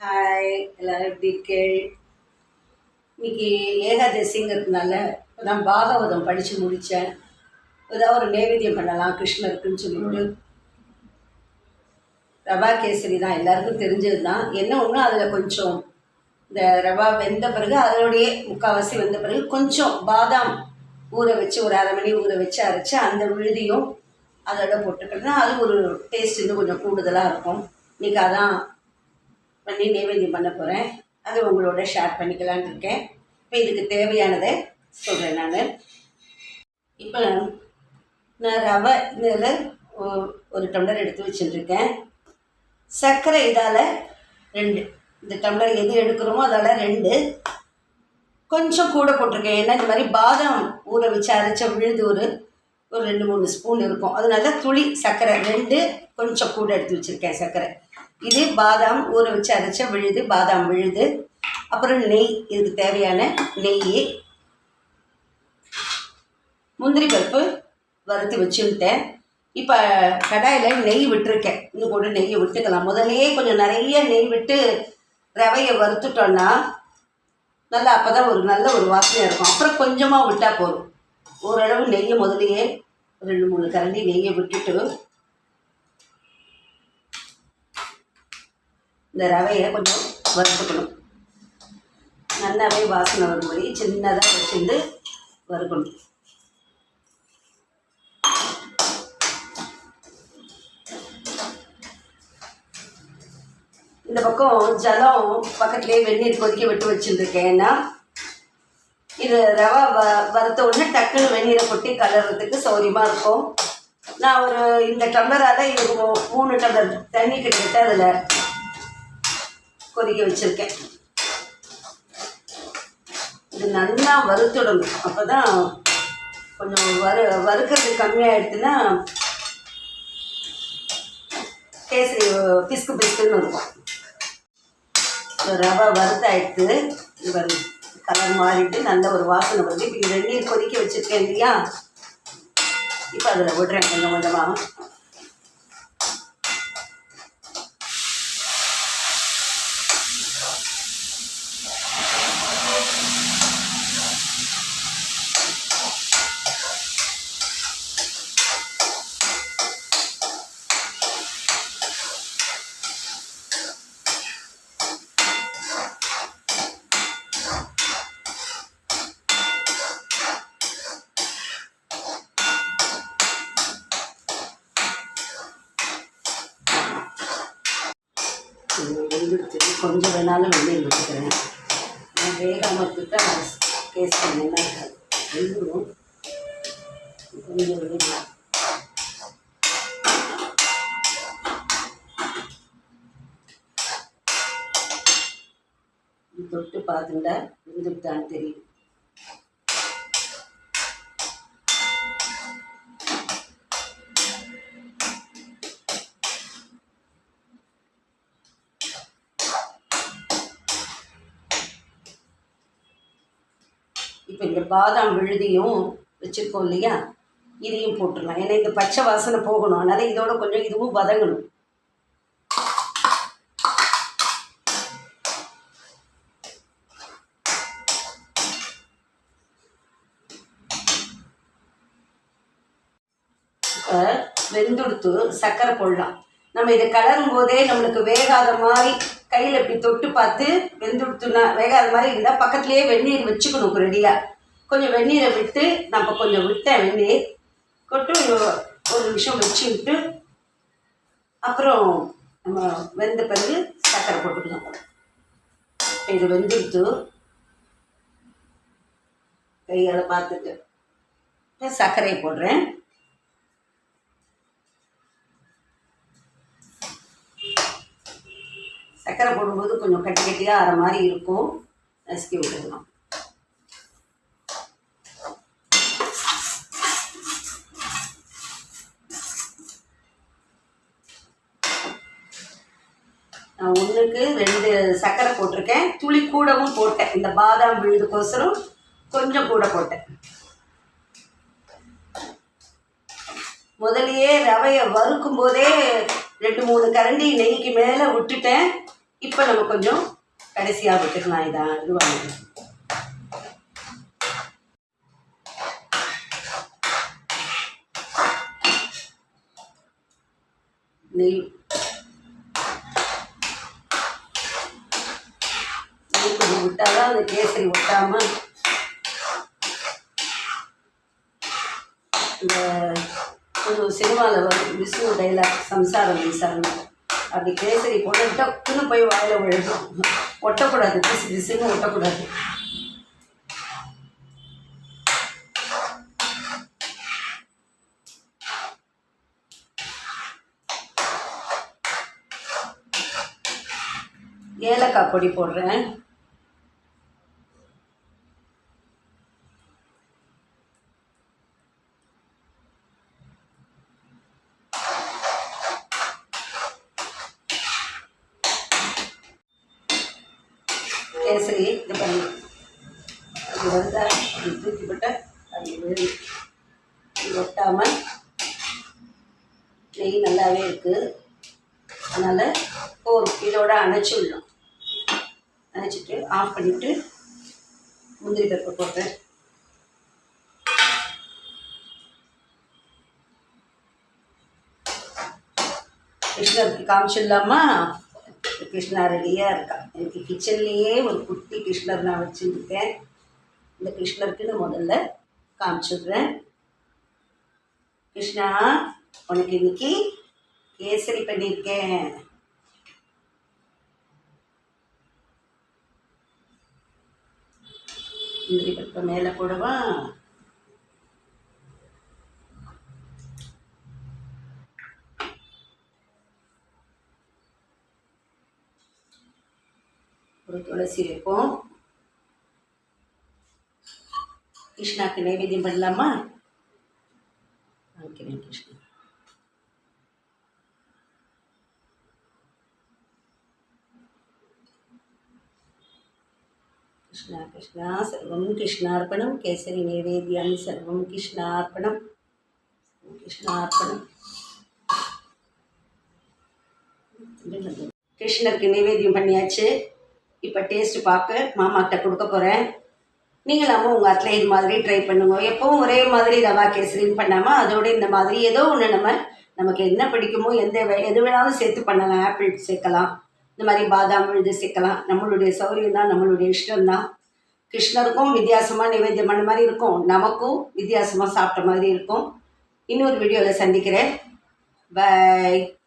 Hi எல்லாரும் எப்படி இருக்கீள் இன்னைக்கு ஏகாதசிங்கிறதுனால நான் பாகவதம் படித்து முடித்தேன் ஏதாவது ஒரு நைவேத்தியம் பண்ணலாம் கிருஷ்ணருக்குன்னு சொல்லிட்டு. ரவா கேசரி தான் எல்லாருக்கும் தெரிஞ்சது தான். என்ன ஒன்று அதில் கொஞ்சம் இந்த ரவா வெந்த பிறகு அதனுடைய முக்கால்வாசி வெந்த பிறகு கொஞ்சம் பாதாம் ஊற வச்சு ஒரு அரை மணி ஊற வச்சு அரைச்சி அந்த விழுதியும் அதோட போட்டுக்கிட்டா அது ஒரு டேஸ்ட் இன்னும் கொஞ்சம் கூடுதலாக இருக்கும். இன்னைக்கு அதான் பண்ணி நைவேத்தியம் பண்ண போகிறேன் அது உங்களோட ஷேர் பண்ணிக்கலான்னு இருக்கேன். இப்போ இதுக்கு தேவையானதை சொல்கிறேன் நான். இப்போ நான் ரவை இதில் ஒரு டம்ளர் எடுத்து வச்சுட்டுருக்கேன் சர்க்கரை இதால் ரெண்டு. இந்த டம்ளர் எது எடுக்கிறோமோ அதால் ரெண்டு. கொஞ்சம் கூட போட்டிருக்கேன். ஏன்னா இந்த மாதிரி பாதாம் ஊற வச்சு அரைச்ச விழுது ஒரு ஒரு ரெண்டு மூணு ஸ்பூன் இருக்கும். அதனால துளி சர்க்கரை ரெண்டு கொஞ்சம் கூட எடுத்து வச்சுருக்கேன் சர்க்கரை. இது பாதாம் ஊற வச்சு அரைச்ச விழுது பாதாம் விழுது. அப்புறம் நெய் இதுக்கு தேவையான நெய் முந்திரி பருப்பு வறுத்து வச்சுட்டேன். இப்போ கடாயில் நெய் விட்டுருக்கேன். இன்னும் கூட நெய்யை விட்டுக்கலாம். முதல்லையே கொஞ்சம் நிறைய நெய் விட்டு ரவையை வறுத்துட்டோன்னா நல்லா அப்போ தான் ஒரு நல்ல ஒரு வாசனையாக இருக்கும். அப்புறம் கொஞ்சமாக விட்டால் போதும். ஓரளவு நெய்யை முதலையே ரெண்டு மூணு கரண்டி நெய்யை விட்டுட்டு இந்த ரவையை கொஞ்சம் வறுத்துக்கணும். நல்லாவே வாசனை வரும்படி சின்னதாக வச்சுருந்து வறுக்கணும். இந்த பக்கம் ஜலம் பக்கத்துலேயே வெந்நீர் கொதிக்க விட்டு வச்சுருக்கேன் ஏன்னா இது ரவை வ வறுத்த உடனே டக்குன்னு வெந்நீரை கொட்டி கலர்றதுக்கு சௌரியமாக இருக்கும். நான் ஒரு இந்த டம்ளரால் இது மூணு டம்ளர் தண்ணி கிட்டத்தட்ட அதில் கொதிக்க வச்சுருக்கேன். இது நல்லா வறுத்துடணும். அப்போ தான் கொஞ்சம் வறு வறுக்கிறது கம்மியாகிடுதுன்னா கேசரி பிஸ்கு பிஸ்குன்னு இருக்கும். ரவை வறுத்தாயிடுத்து இது கலர் மாறிட்டு நல்ல ஒரு வாசனை வருது. இப்போ இது வெந்நீர் கொதிக்க வச்சுருக்கேன் இல்லையா? இப்போ அதில் விடுறேன் கொஞ்சம் கொஞ்சமாக Yeah. வச்சுட்டு கொஞ்சம் வேணாலும் வெந்நீர் விட்டுக்கிறேன் நான் வேகாமல் விட்டா கேஸ் பண்ணேன்னா இருக்காது வெந்துடும் கொஞ்சம் வெந்நீர் தொட்டு பார்த்துட்டா வெந்துட்டான்னு தெரியும். இப்போ இந்த பாதாம் விழுதியும் வச்சுருக்கோம் இல்லையா? இதையும் போட்டுடலாம். ஏன்னா இந்த பச்சை வாசனை போகணும். அதனால் இதோட கொஞ்சம் இதுவும் வதங்கணும். வெந்துடுத்து சர்க்கரை போடலாம். நம்ம இதை கலரும் போதே நம்மளுக்கு வேகாத மாதிரி கையில் இப்படி தொட்டு பார்த்து வெந்துடுத்துனா வேகாத மாதிரி இருந்தால் பக்கத்துலேயே வெந்நீர் வச்சுக்கணும் ரெடியாக கொஞ்சம் வெந்நீரை விட்டு நம்ம கொஞ்சம் விட்டேன் வெந்நீர் கொட்டு ஒரு நிமிஷம் வச்சு விட்டு அப்புறம் நம்ம வெந்த பிறகு சர்க்கரை போட்டுக்கணும் இது வெந்துடுத்து. கையால் பார்த்துட்டு சர்க்கரையை போடுறேன். சர்க்கரை போடும்போது கொஞ்சம் கட்டி கட்டியாக ஆற மாதிரி இருக்கும். நசுக்கி விட்டுக்கலாம் நான் ஒன்றுக்கு ரெண்டு சர்க்கரை போட்டிருக்கேன். துளி கூடவும் போட்டேன். இந்த பாதாம் விழுதுக்கோசரம் கொஞ்சம் கூட போட்டேன். முதலியே ரவையை வறுக்கும் போதே ரெண்டு மூணு கரண்டி நெய்க்கு மேலே விட்டுட்டேன். இப்போ நம்ம கொஞ்சம் கடைசியாக விட்டுக்கலாம். இதான் இதுவாக நெய். நெய் கொஞ்சம் விட்டாதான் அந்த கேசரி ஒட்டாம இந்த கொஞ்சம் சினிமாவில் வரும் விஷ்ணு டைலாக் சம்சாரம் விசாரணை. அப்படி கேசரி போட்டு டக்குன்னு போய் வாயில் விழுகும் ஒட்டக்கூடாது பிசு பிசுன்னு ஒட்டக்கூடாது. ஏலக்காய் பொடி போடுறேன். கேசரி இது பண்ணி. அது வந்தால் அப்படி தூக்கி அப்படி ஒட்டாமல் நெய் நல்லாவே இருக்குது அதனால் போதும் இதோட அணைச்சி விடணும். அணைச்சிட்டு ஆஃப் பண்ணிவிட்டு முந்திரி பருப்பு போட்டேன். கிருஷ்ணருக்கு காமிச்சிடலாமா? கிருஷ்ணா ரெடியாக இருக்கா. எனக்கு கிச்சன்லேயே ஒரு குட்டி கிருஷ்ணர் நான் வச்சுருக்கேன். இந்த கிருஷ்ணருக்கு நான் முதல்ல காமிச்சிடுறேன். கிருஷ்ணா உனக்கு இன்னைக்கு கேசரி பண்ணியிருக்கேன். இந்த மேலே போடவா? ஒரு துளசி வைப்போம் கிருஷ்ணாக்கு நைவேத்தியம் பண்ணலாமா? வைக்கிறேன் கிருஷ்ணா கிருஷ்ணா கிருஷ்ணா சர்வம் கிருஷ்ணார்ப்பணம் கேசரி நைவேத்தியம் சர்வம் கிருஷ்ணார்ப்பணம் கிருஷ்ணார்ப்பணம். கிருஷ்ணருக்கு நைவேத்தியம் பண்ணியாச்சு. இப்போ டேஸ்ட்டு பார்க்க மாமாக்கிட்ட கொடுக்க போகிறேன் நீங்களாமும் உங்கள் அத்தில் இது மாதிரி ட்ரை பண்ணுங்க. எப்பவும் ஒரே மாதிரி ரவா கேசரின்னு பண்ணாமல் அதோட இந்த மாதிரி ஏதோ ஒன்று நம்ம நமக்கு என்ன பிடிக்குமோ எந்த வே- எது வேணாலும் சேர்த்து பண்ணலாம். ஆப்பிள் சேர்க்கலாம். இந்த மாதிரி பாதாம் இது சேர்க்கலாம். நம்மளுடைய சௌரியம் தான் நம்மளுடைய இஷ்டம் தான். கிருஷ்ணருக்கும் வித்தியாசமாக நிவேத்தியம் பண்ண மாதிரி இருக்கும். நமக்கும் வித்தியாசமாக சாப்பிட்ட மாதிரி இருக்கும். இன்னொரு வீடியோவில் சந்திக்கிறேன். பை